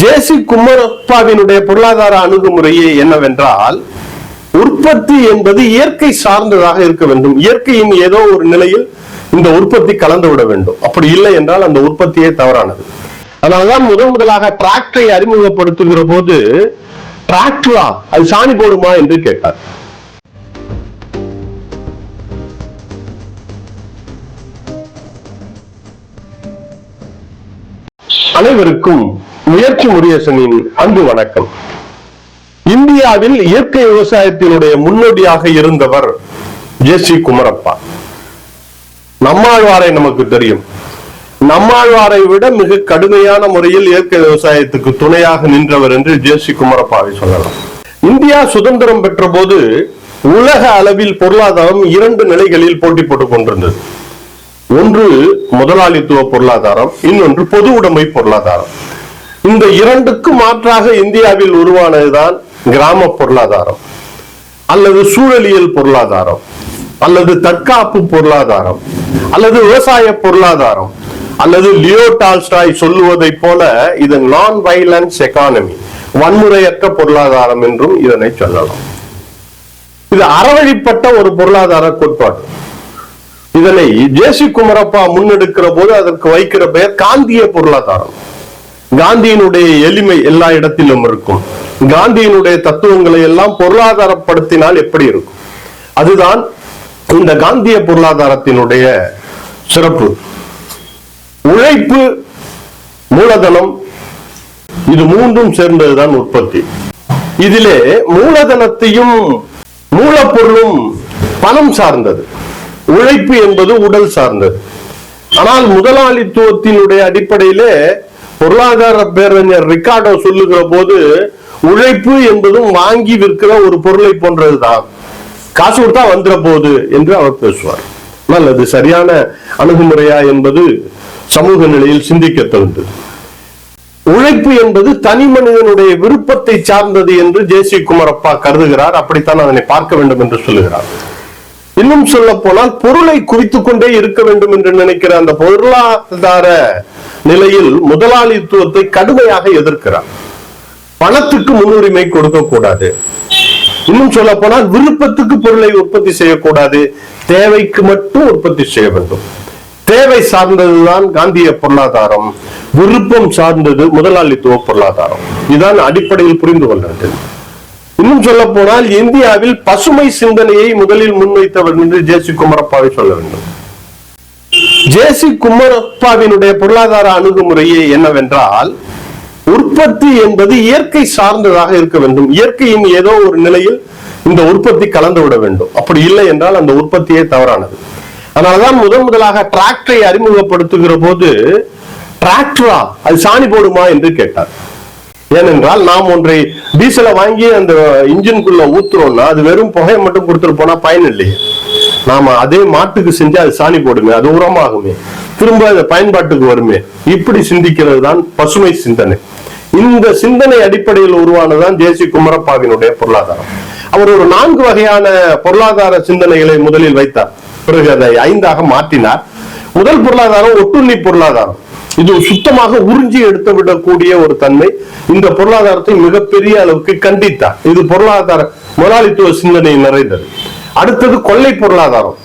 ஜேசி குமரப்பாவினுடைய பொருளாதார அணுகுமுறையே என்னவென்றால் உற்பத்தி என்பது இயற்கை சார்ந்ததாக இருக்க வேண்டும். இயற்கையின் ஏதோ ஒரு நிலையில் இந்த உற்பத்தி கலந்து விட வேண்டும். அப்படி இல்லை என்றால் அந்த உற்பத்தியே தவறானது. அதனாலதான் முதன் முதலாக டிராக்டரை அறிமுகப்படுத்துகிற போது டிராக்டரா? அது சாணி போடுமா? என்று கேட்டார். அனைவருக்கும் முயற்சி முருகேசனின் அன்பு வணக்கம். இந்தியாவில் இயற்கை விவசாயத்தினுடைய முன்னோடியாக இருந்தவர் ஜே சி குமரப்பா. நம்மாழ்வாரை நமக்கு தெரியும். நம்மாழ்வாரை விட மிக கடுமையான முறையில் இயற்கை விவசாயத்துக்கு துணையாக நின்றவர் என்று ஜே சி குமரப்பாவை சொல்லலாம். இந்தியா சுதந்திரம் பெற்ற போது உலக அளவில் பொருளாதாரம் இரண்டு நிலைகளில் போட்டி போட்டுக் கொண்டிருந்தது. ஒன்று முதலாளித்துவ பொருளாதாரம் இன்னொன்று பொது உடைமை பொருளாதாரம். இந்த இரண்டுக்கு மாற்றாக இந்தியாவில் உருவானதுதான் கிராம பொருளாதாரம் அல்லது சூழலியல் பொருளாதாரம் அல்லது தற்காப்பு பொருளாதாரம் அல்லது விவசாய பொருளாதாரம் அல்லது லியோ டால்ஸ்டாய் சொல்லுவதை போல இது நான் வைலன்ஸ் எக்கானமி வன்முறையற்ற பொருளாதாரம் என்றும் இதனை சொல்லலாம். இது அறவழிப்பட்ட ஒரு பொருளாதார கோட்பாடு. இதனை ஜேசி குமரப்பா முன்னெடுக்கிற போது அதற்கு வைக்கிற பெயர் காந்திய பொருளாதாரம். காந்தியினுடைய எளிமை எல்லா இடத்திலும் இருக்கும். காந்தியினுடைய தத்துவங்களை எல்லாம் பொருளாதாரப்படுத்தினால் எப்படி இருக்கும்? அதுதான் இந்த காந்திய பொருளாதாரத்தினுடைய சிறப்பு. உழைப்பு மூலதனம் இது மூன்றும் சேர்ந்ததுதான் உற்பத்தி. இதிலே மூலதனத்தையும் மூலப்பொருளும் பணம் சார்ந்தது. உழைப்பு என்பது உடல் சார்ந்தது. ஆனால் முதலாளித்துவத்தினுடைய அடிப்படையிலே பொருளாதார பேரறிஞர் ரிக்கார்டோ சொல்லுகிற போது உழைப்பு என்பதும் வாங்கி விற்கிற ஒரு பொருளை போன்றதுதான். காசு கொடுத்தா வந்துட போகுது என்று அவர் பேசுவார். ஆனால் அது சரியான அணுகுமுறையா என்பது சமூக நிலையில் சிந்திக்க தகுந்தது. உழைப்பு என்பது தனி மனிதனுடைய விருப்பத்தை சார்ந்தது என்று ஜேசி குமரப்பா கருதுகிறார். அப்படித்தான் அதனை பார்க்க வேண்டும் என்று சொல்லுகிறார். இன்னும் சொல்ல போனால் பொருளை குறித்துக் கொண்டே இருக்க வேண்டும் என்று நினைக்கிற அந்த பொருளாதார நிலையில் முதலாளித்துவத்தை கடுமையாக எதிர்க்கிறார். பணத்துக்கு முன்னுரிமை கொடுக்க கூடாது இன்னும் சொல்ல போனால் விருப்பத்துக்கு பொருளை உற்பத்தி செய்யக்கூடாது. தேவைக்கு மட்டும் உற்பத்தி செய்ய வேண்டும். தேவை சார்ந்ததுதான் காந்திய பொருளாதாரம். விருப்பம் சார்ந்தது முதலாளித்துவ பொருளாதாரம். இதுதான் அடிப்படையில் புரிந்து கொள்ள வேண்டும் இன்னும் சொல்ல போனால் இந்தியாவில் பசுமை சிந்தனையை முதலில் முன்வைத்தவர் என்று ஜேசி குமரப்பாவை சொல்ல வேண்டும். ஜேசி குமரப்பாவினுடைய பொருளாதார அணுகுமுறையே என்னவென்றால் உற்பத்தி என்பது இயற்கை சார்ந்ததாக இருக்க வேண்டும். இயற்கையின் ஏதோ ஒரு நிலையில் இந்த உற்பத்தி கலந்து விட வேண்டும். அப்படி இல்லை என்றால் அந்த உற்பத்தியே தவறானது. அதனாலதான் முதன் முதலாக டிராக்டரை அறிமுகப்படுத்துகிற போது டிராக்டரா? அது சாணி போடுமா? என்று கேட்டார். ஏனென்றால் நாம் ஒன்றை டீசலை வாங்கி அந்த இன்ஜின்குள்ள ஊத்துறோம்னா அது வெறும் புகையை மட்டும் கொடுத்துட்டு போனா பயன் இல்லையே. நாம அதே மாட்டுக்கு செஞ்சு அது சாணி போடுமே அது உரமாகுமே. திரும்ப அது பயன்பாட்டுக்கு வருமே. இப்படி சிந்திக்கிறது தான் பசுமை சிந்தனை. இந்த சிந்தனை அடிப்படையில் உருவானதுதான் தேசிய குமரப்பாவினுடைய பொருளாதாரம். அவர் ஒரு நான்கு வகையான பொருளாதார சிந்தனைகளை முதலில் வைத்தார். பிறகு அதை ஐந்தாக மாற்றினார். முதல் பொருளாதாரம் ஒட்டுண்ணி பொருளாதாரம். இது சுத்தமாக உறிஞ்சி எடுத்து விடக்கூடிய ஒரு தன்மை. இந்த பொருளாதாரத்தை மிகப்பெரிய அளவுக்கு கண்டித்தார். இது பொருளாதார முதலாளித்துவ சிந்தனை நிறைந்தது. அடுத்தது கொள்ளை பொருளாதாரம்.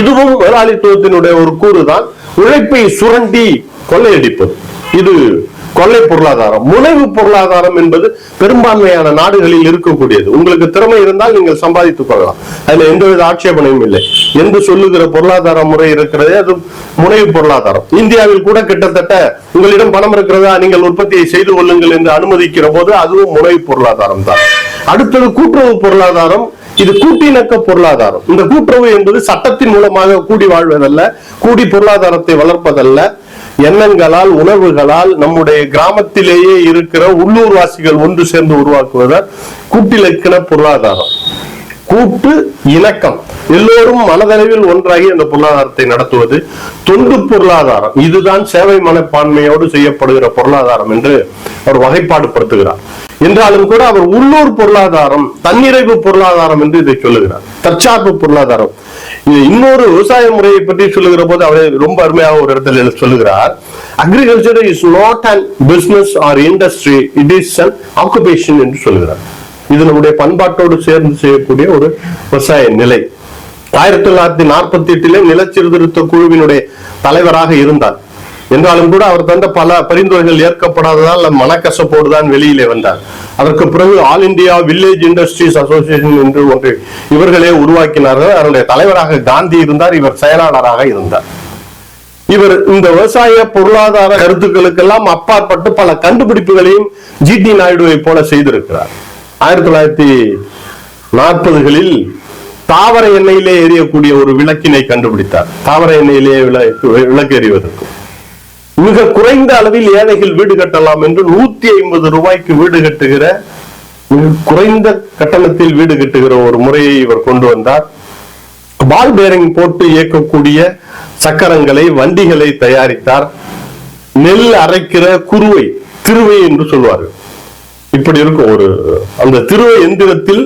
இதுவும் முதலாளித்துவத்தினுடைய ஒரு கூறுதான். உழைப்பை சுரண்டி கொள்ளையடிப்பது. இது கொள்ளை பொருளாதாரம் முனைவு பொருளாதாரம் என்பது பெரும்பான்மையான நாடுகளில் இருக்கக்கூடியது. உங்களுக்கு திறமை இருந்தால் நீங்கள் சம்பாதித்துக் கொள்ளலாம். அதுல எந்தவித ஆட்சேபனையும் இல்லை. என்று சொல்லுகிற பொருளாதார முறை இருக்கிறதே அது முனைவு பொருளாதாரம். இந்தியாவில் கூட கிட்டத்தட்ட உங்களிடம் பணம் இருக்கிறதா நீங்கள் உற்பத்தியை செய்து கொள்ளுங்கள் என்று அனுமதிக்கிற போது அதுவும் முனைவு பொருளாதாரம் தான். அடுத்தது கூட்டுறவு பொருளாதாரம். இது கூட்டிணக்க பொருளாதாரம். இந்த கூட்டுறவு என்பது சட்டத்தின் மூலமாக கூடி வாழ்வதல்ல கூடி பொருளாதாரத்தை வளர்ப்பதல்ல. எண்ணங்களால் உணர்வுகளால் நம்முடைய கிராமத்திலேயே இருக்கிற உள்ளூர்வாசிகள் ஒன்று சேர்ந்து உருவாக்குவதால் கூட்டிலக்கண பொருளாதாரம். கூட்டு இணக்கம். எல்லோரும் மனதளவில் ஒன்றாகி அந்த பொருளாதாரத்தை நடத்துவது தொண்டு பொருளாதாரம். இதுதான் சேவை மனப்பான்மையோடு செய்யப்படுகிற பொருளாதாரம் என்று அவர் வகைப்பாடுபடுத்துகிறார். என்றாலும் கூட அவர் உள்ளூர் பொருளாதாரம் தன்னிறைவு பொருளாதாரம் என்று இதை சொல்லுகிறார். தற்சார்பு பொருளாதாரம். இது இன்னொரு விவசாய முறையை பற்றி சொல்லுகிற போது அவர் ரொம்ப அருமையாக ஒரு இடத்துல சொல்லுகிறார். Agriculture is not and business or industry it is an occupation என்று சொல்லுகிறார். இது நம்முடைய பண்பாட்டோடு சேர்ந்து செய்யக்கூடிய ஒரு விவசாய நிலை. ஆயிரத்தி தொள்ளாயிரத்தி நாற்பத்தி எட்டிலே நிலச்சீர்திருத்த குழுவினுடைய தலைவராக இருந்தார். என்றாலும் கூட அவர் தந்த பல பரிந்துரைகள் ஏற்கப்படாததால் மனக்கசப்போடு தான் வெளியிலே வந்தார். அதற்கு பிறகு all India village industries association என்று ஒன்று இவர்களே உருவாக்கினார்கள். அவருடைய தலைவராக காந்தி இருந்தார் இவர் செயலாளராக இருந்தார். இவர் இந்த விவசாய பொருளாதார கருத்துக்களுக்கெல்லாம் அப்பாற்பட்டு பல கண்டுபிடிப்புகளையும் ஜி டி நாயுடுவை போல செய்திருக்கிறார். ஆயிரத்தி தொள்ளாயிரத்தி நாற்பதுகளில் தாவர எண்ணெயிலே எரியக்கூடிய ஒரு விளக்கினை கண்டுபிடித்தார். தாவர எண்ணெயிலே விளக்கு எறிவதற்கு மிக குறைந்த அளவில் ஏழைகள் வீடு கட்டலாம் என்று நூத்தி ஐம்பது ரூபாய்க்கு வீடு கட்டுகிற மிக குறைந்த கட்டணத்தில் வீடு கட்டுகிற ஒரு முறையை இவர் கொண்டு வந்தார். பால் பேரிங் போட்டு இயக்கக்கூடிய சக்கரங்களை வண்டிகளை தயாரித்தார். நெல் அரைக்கிற குருவை திருவை என்று சொல்வார்கள். இப்படி இருக்கும் ஒரு அந்த திருவ எந்திரத்தில்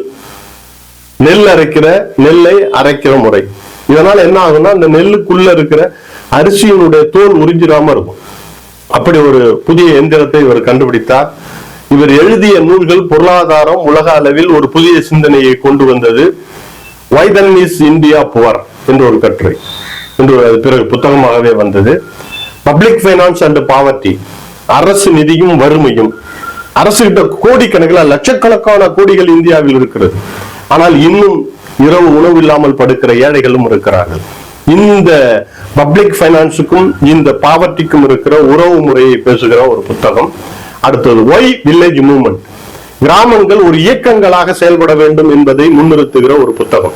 நெல் அரைக்கிற நெல்லை அரைக்கிற முறை. இதனால என்ன ஆகும்னா அந்த நெல்லுக்குள்ள இருக்கிற அரிசியினுடைய தோல் உறிஞ்சிடாம இருக்கும். அப்படி ஒரு புதிய எந்திரத்தை இவர் கண்டுபிடித்தார். இவர் எழுதிய நூல்கள் பொருளாதாரம் உலக அளவில் ஒரு புதிய சிந்தனையை கொண்டு வந்தது. வைதன் இஸ் இந்தியா புவர் என்ற ஒரு கட்டுரை. என்று பிறகு புத்தகமாகவே வந்தது. பப்ளிக் ஃபைனான்ஸ் அண்ட் பாவர்ட்டி அரசு நிதியும் வறுமையும். அரசு கிட்ட கோடிக்கணக்கில் லட்சக்கணக்கான கோடிகள் இந்தியாவில் இருக்கிறது. ஆனால் இன்னும் இரவு உணவு இல்லாமல் படுக்கிற ஏழைகளும் இருக்கிறார்கள். இந்த பப்ளிக் ஃபைனான்ஸுக்கும் இந்த பாவர்ட்டிக்கும் இருக்கிற உறவு முறையை பேசுகிற ஒரு புத்தகம். அடுத்தது ஒய் வில்லேஜ் மூவ்மெண்ட் கிராமங்கள் ஒரு இயக்கங்களாக செயல்பட வேண்டும் என்பதை முன்னிறுத்துகிற ஒரு புத்தகம்.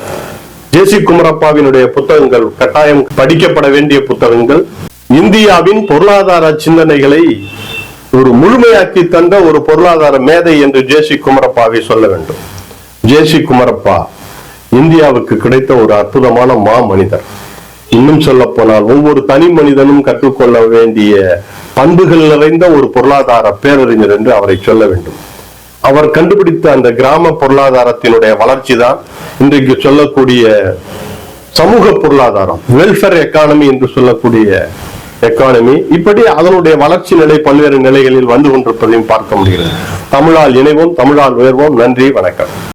ஜேசி குமரப்பாவினுடைய புத்தகங்கள் கட்டாயம் படிக்கப்பட வேண்டிய புத்தகங்கள். இந்தியாவின் பொருளாதார சிந்தனைகளை ஒரு முழுமையாக்கி தந்த ஒரு பொருளாதார மேதை என்று ஜேசி குமரப்பாவை சொல்ல வேண்டும். ஜேசி குமரப்பா இந்தியாவுக்கு கிடைத்த ஒரு அற்புதமான மா மனிதர் இன்னும் சொல்ல போனால் ஒவ்வொரு தனி மனிதனும் கற்றுக்கொள்ள வேண்டிய பண்புகள் நிறைந்த ஒரு பொருளாதார பேரறிஞர் என்று அவரை சொல்ல வேண்டும். அவர் கண்டுபிடித்த அந்த கிராம பொருளாதாரத்தினுடைய வளர்ச்சி தான் இன்றைக்கு சொல்லக்கூடிய சமூக பொருளாதாரம் வெல்ஃபேர் எக்கானமி என்று சொல்லக்கூடிய எக்கானமி இப்படி அதனுடைய வளர்ச்சி நிலை பல்வேறு நிலைகளில் வந்து கொண்டிருப்பதையும் பார்க்க முடிகிறது. தமிழால் இணைவோம் தமிழால் உயர்வோம். நன்றி வணக்கம்.